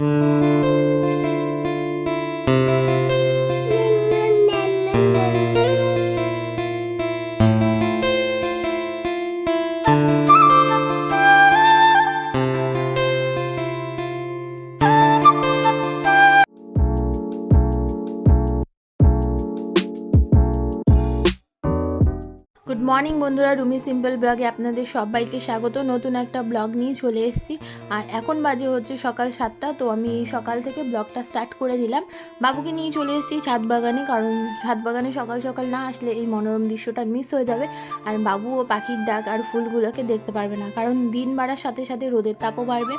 Mm. Morning বন্ধুরা, Rumi simple ব্লগে আপনাদের সবাইকে স্বাগত। নতুন একটা ব্লগ নিয়ে চলে এসেছি। আর এখন বাজে হচ্ছে সকাল সাতটা, তো আমি এই সকাল থেকে ব্লগটা স্টার্ট করে দিলাম। বাবুকে নিয়ে চলে এসেছি ছাদ বাগানে, কারণ ছাদ বাগানে সকাল সকাল না আসলে এই মনোরম দৃশ্যটা মিস হয়ে যাবে। আর বাবু ও পাখির ডাক আর ফুলগুলোকে দেখতে পারবে না, কারণ দিন বাড়ার সাথে সাথে রোদের তাপও বাড়বে।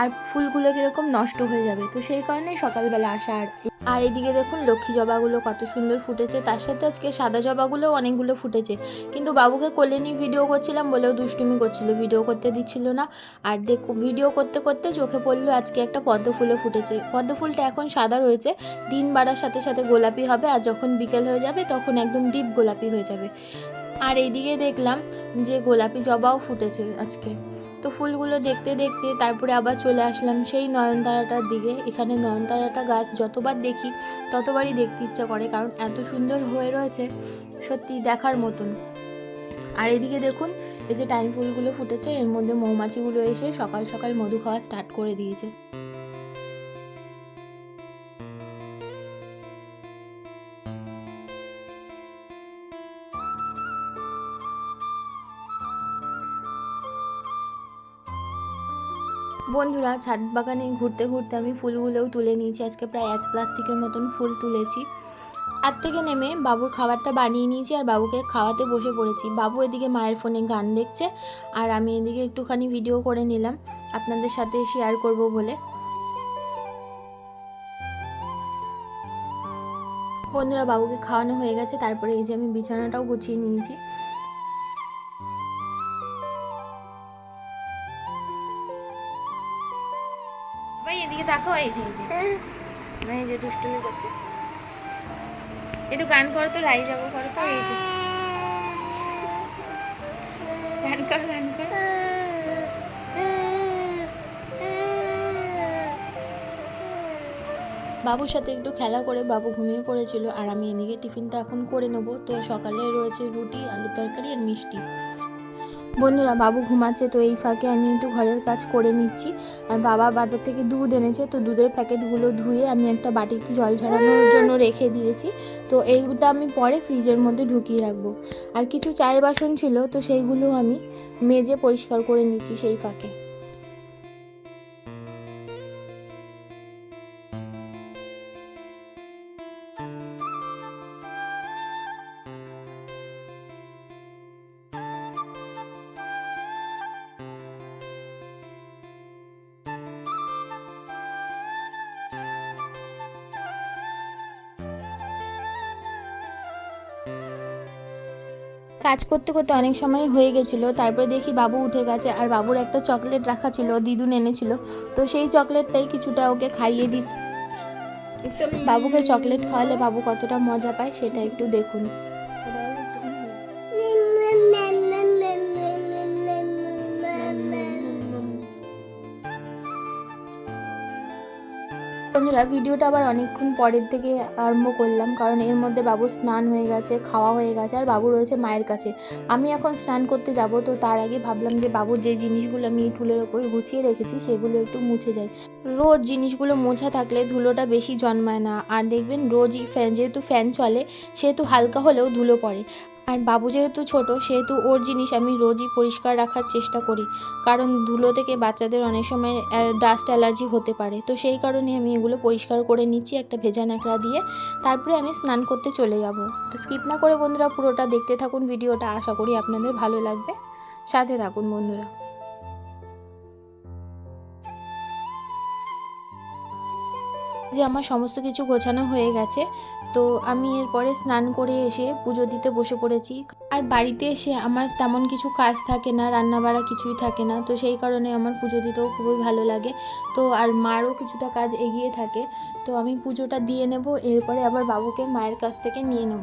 আর ফুলগুলো কীরকম নষ্ট হয়ে যাবে। তো সেই কারণে সকালবেলা আসা আর আর এদিকে দেখুন লক্ষ্মী জবাগুলো কত সুন্দর ফুটেছে। তার সাথে আজকে সাদা জবাগুলো অনেকগুলো ফুটেছে। কিন্তু বাবুকে কোলে নিয়ে ভিডিও করছিলাম বলেও দুষ্টুমি করছিল। ভিডিও করতে দিচ্ছিল না। আর দেখ ভিডিও করতে করতে চোখে পড়ল আজকে একটা পদ্ম ফুলও ফুটেছে। পদ্ম ফুলটা এখন সাদা রয়েছে। দিন বাড়ার সাথে সাথে গোলাপি হবে আর যখন বিকেল হয়ে যাবে তখন একদম ডিপ গোলাপি হয়ে যাবে। আর এইদিকে দেখলাম যে গোলাপি জবাও ফুটেছে আজকে। তো ফুলগুলো দেখতে দেখতে তারপরে আবার চলে আসলাম সেই নয়নতারাটার দিকে। এখানে নয়নতারাটা গাছ যতবার দেখি, ততবারই দেখতে ইচ্ছা করে কারণ এত সুন্দর হয়ে রয়েছে, সত্যি দেখার মতন। আর এদিকে দেখুন, এই যে টাইম ফুলগুলো ফুটেছে, এর মধ্যে মৌমাছিগুলো এসে সকাল সকাল মধু খাওয়া স্টার্ট করে দিয়েছে। বন্ধুরা, ছাদ বাগানে ঘুরতে ঘুরতে আমি ফুলগুলোও তুলে নিয়েছি। আজকে প্রায় এক প্লাস্টিকের মতন ফুল তুলেছি। আর থেকে নেমে বাবুর খাবারটা বানিয়ে নিয়েছি আর বাবুকে খাওয়াতে বসে পড়েছি। বাবু এদিকে মায়ের ফোনে গান দেখছে আর আমি এদিকে একটুখানি ভিডিও করে নিলাম। আপনাদের সাথে শেয়ার করব বলে। বন্ধুরা, বাবুকে খাওয়ানো হয়ে গেছে। তারপরে এই যে আমি বিছানাটাও গুছিয়ে নিয়েছি। এদিকে তাকাও এই যে এই যে। না এই যে দুষ্টুমি করছে। একটু গান করো তো রাই যাব করো তো এই যে। গান করো গান করো। বাবুর সাথে একটু খেলা করে বাবু ঘুমিয়ে পড়েছিল আর আমি এদিকে টিফিনটা এখন করে নেব। তো সকালে রয়েছে রুটি আলু তরকারি আর মিষ্টি। বন্ধুরা, বাবু ঘুমাচ্ছে তো এই ফাঁকে আমি একটু ঘরের কাজ করে নিচ্ছি। আর বাবা বাজার থেকে দুধ এনেছে, তো দুধের প্যাকেটগুলো ধুয়ে আমি একটা বাটিতে জল ঝরানোর জন্য রেখে দিয়েছি। তো এইগুলো আমি পরে ফ্রিজের মধ্যে ঢুকিয়ে রাখব। আর কিছু চায়ের বাসন ছিল, তো সেইগুলো আমি মেজে পরিষ্কার করে নিচ্ছি সেই ফাঁকে। কাজ করতে করতে অনেক সময় হয়ে গেছিল। তারপরে দেখি বাবু উঠে গেছে আর বাবুর একটা চকলেট রাখা ছিল, দিদুন এনেছিল। তো সেই চকলেটটাই কিছুটা ওকে খাইয়ে দিচ্ছি। বাবুকে চকলেট খাওয়ালে বাবু কতটা মজা পায় সেটা একটু দেখুন। বন্ধুরা, ভিডিওটা আবার অনেকক্ষণ পরের থেকে আরম্ভ করলাম, কারণ এর মধ্যে বাবুর স্নান হয়ে গেছে, খাওয়া হয়ে গেছে, আর বাবু রয়েছে মায়ের কাছে। আমি এখন স্নান করতে যাব, তো তার আগে ভাবলাম যে বাবুর যে জিনিসগুলো আমি টুলের ওপর গুছিয়ে রেখেছি, সেগুলো একটু মুছে যাই। রোজ জিনিসগুলো মোছা থাকলে ধুলোটা বেশি জন্মায় না, আর দেখবেন রোজই ফ্যান, যেহেতু ফ্যান চলে, সেহেতু হালকা হলেও ধুলো পড়ে। আর বাবু যেহেতু ছোট, সেহেতু ওর জিনিস আমি রোজই পরিষ্কার রাখার চেষ্টা করি। কারণ ধুলো থেকে বাচ্চাদের অনেক সময় ডাস্ট অ্যালার্জি হতে পারে। তো সেই কারণে আমি এগুলো পরিষ্কার করে নিচ্ছি একটা ভেজা ন্যাকড়া দিয়ে। তারপরে আমি স্নান করতে চলে যাব। তো স্কিপ না করে বন্ধুরা পুরোটা দেখতে থাকুন ভিডিওটা। আশা করি আপনাদের ভালো লাগবে। সাথে থাকুন বন্ধুরা। যে আমার সমস্ত কিছু গোছানো হয়ে গেছে, তো আমি এরপরে স্নান করে এসে পুজো দিতে বসে পড়েছি। আর বাড়িতে এসে আমার তেমন কিছু কাজ থাকে না রান্না বাড়া কিছুই থাকে না, তো সেই কারণে আমার পুজো দিতেও খুবই ভালো লাগে। তো আর মারও কিছুটা কাজ এগিয়ে থাকে, তো আমি পুজোটা দিয়ে নেব, এরপরে আবার বাবুকে মায়ের কাছ থেকে নিয়ে নেব।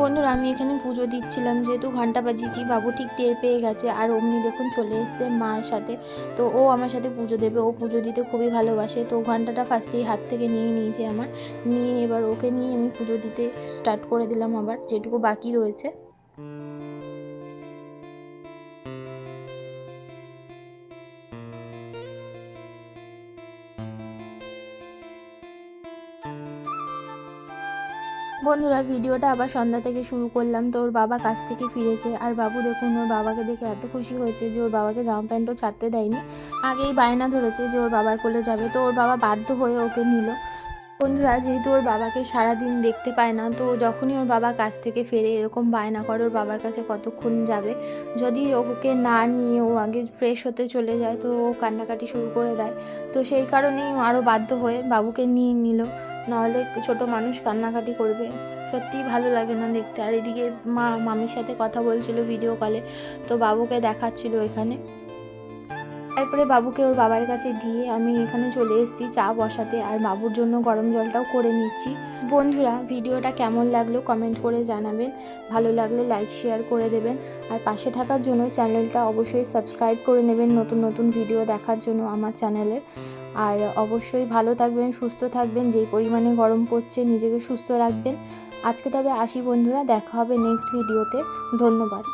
বন্ধুরা, আমি এখানে পুজো দিচ্ছিলাম যেহেতু ঘণ্টা বাজিয়েছি, বাবু ঠিক টের পেয়ে গেছে আর অমনি দেখুন চলে এসছে মার সাথে। তো ও আমার সাথে পুজো দেবে, ও পুজো দিতে খুবই ভালোবাসে। তো ঘন্টাটা ফার্স্টেই হাত থেকে নিয়ে নিয়েছে আমার, নিয়ে এবার ওকে নিয়ে আমি পুজো দিতে স্টার্ট করে দিলাম আবার, যেটুকু বাকি রয়েছে। বন্ধুরা, ভিডিওটা আবার সন্ধ্যা থেকে শুরু করলাম তো ওর বাবা কাছ থেকে ফিরেছে। আর বাবু দেখুন, ওর বাবাকে দেখে এত খুশি হয়েছে যে ওর বাবাকে জামা প্যান্টও ছাড়তে দেয়নি। আগেই বায়না ধরেছে যে ওর বাবার কোলে যাবে। তো ওর বাবা বাধ্য হয়ে ওকে নিল। বন্ধুরা, যেহেতু ওর বাবাকে সারাদিন দেখতে পায় না, তো যখনই ওর বাবা কাছ থেকে ফেরে এরকম বায়না করে, ওর বাবার কাছে কতক্ষণ যাবে? যদি ওকে না নিয়ে ও আগে ফ্রেশ হতে চলে যায়, তো ও কান্নাকাটি শুরু করে দেয়। তো সেই কারণেই আরও বাধ্য হয়ে বাবুকে নিয়ে নিল। নাহলে ছোট মানুষ কান্নাকাটি করবে। সত্যিই ভালো লাগে না দেখতে। আর এদিকে মা, মামির সাথে কথা বলছিল ভিডিও কলে তো বাবুকে দেখাচ্ছিল এখানে। তারপরে বাবুকে ওর বাবার কাছে দিয়ে আমি এখানে চলে এসেছি চা বসাতে আর বাবুর জন্য গরম জলটাও করে নিচ্ছি। বন্ধুরা, ভিডিওটা কেমন লাগল কমেন্ট করে জানাবেন। ভালো লাগলে লাইক, শেয়ার করে দেবেন। আর পাশে থাকার জন্য চ্যানেলটা অবশ্যই সাবস্ক্রাইব করে নেবেন নতুন নতুন ভিডিও দেখার জন্য আমার চ্যানেলের। আর অবশ্যই ভালো থাকবেন, সুস্থ থাকবেন, যেই পরিমাণে গরম পড়ছে নিজেকে সুস্থ রাখবেন। আজকে তবে আসি বন্ধুরা, দেখা হবে নেক্সট ভিডিওতে ধন্যবাদ।